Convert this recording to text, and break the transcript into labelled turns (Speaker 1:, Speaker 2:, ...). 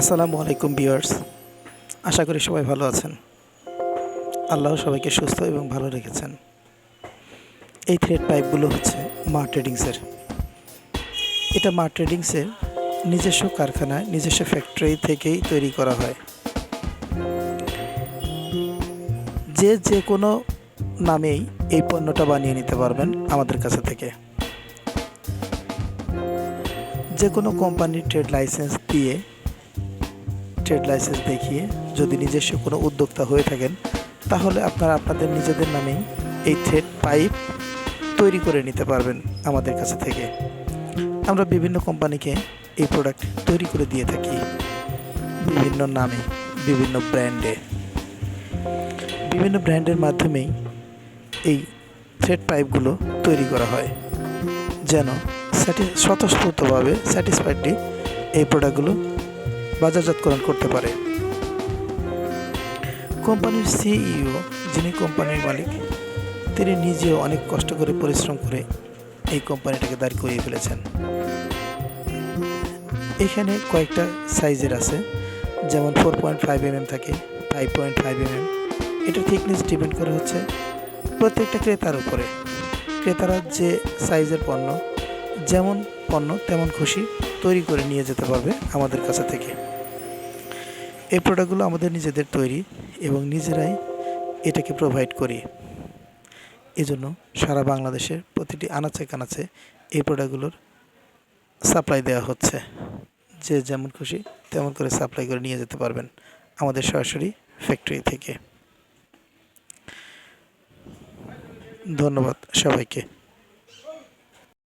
Speaker 1: আসসালামু আলাইকুম বিয়ার্স আশা করি সবাই ভালো আছেন। আল্লাহ সবাইকে সুস্থ এবং ভালো রেখেছেন। এই থ্রেড পাইপগুলো হচ্ছে মা ট্রেডিংসের এটা মা ট্রেডিংসের নিজস্ব কারখানায়, নিজস্ব ফ্যাক্টরি থেকেই তৈরি করা হয়। যে যে কোনো নামেই এই পণ্যটা বানিয়ে নিতে পারবেন আমাদের কাছে থেকে। যে কোনো কোম্পানির ট্রেড লাইসেন্স দিয়ে ট্রেড লাইসেন্স দেখিয়ে যদি নিজস্ব কোনো উদ্যোক্তা হয়ে থাকেন, তাহলে আপনারা আপনাদের নিজেদের নামেই এই থ্রেড পাইপ তৈরি করে নিতে পারবেন আমাদের কাছে থেকে। আমরা বিভিন্ন কোম্পানিকে এই প্রোডাক্ট তৈরি করে দিয়ে থাকি বিভিন্ন নামে, বিভিন্ন ব্র্যান্ডে। বিভিন্ন ব্র্যান্ডের মাধ্যমেই এই থ্রেড পাইপগুলো তৈরি করা হয়, যেন স্বতঃস্ফূর্তভাবে স্যাটিসফাইডলি এই প্রোডাক্টগুলো বাজারজাতকরণ করতে পারে। কোম্পানির সিইও, যিনি কোম্পানির মালিক, তিনি নিজেও অনেক কষ্ট করে পরিশ্রম করে এই কোম্পানিটাকে দাঁড় করিয়ে ফেলেছেন। এখানে কয়েকটা সাইজের আছে, যেমন ফোর পয়েন্ট ফাইভ এমএম থাকে ফাইভ পয়েন্ট ফাইভ এমএম এটার থিকনেস ডিপেন্ড করে হচ্ছে প্রত্যেকটা ক্রেতার উপরে। ক্রেতারা যে সাইজের পণ্য, যেমন পণ্য তেমন খুশি তৈরি করে নিয়ে যেতে পারবে আমাদের কাছে থেকে। এই প্রোডাক্টগুলো আমাদের নিজেদের তৈরি এবং নিজেরাই এটাকে প্রোভাইড করি। এজন্য সারা বাংলাদেশের প্রতিটি আনাচে কানাচে এই প্রোডাক্টগুলোর সাপ্লাই দেওয়া হচ্ছে। যে যেমন খুশি তেমন করে সাপ্লাই করে নিয়ে যেতে পারবেন আমাদের সরাসরি ফ্যাক্টরি থেকে। ধন্যবাদ সবাইকে।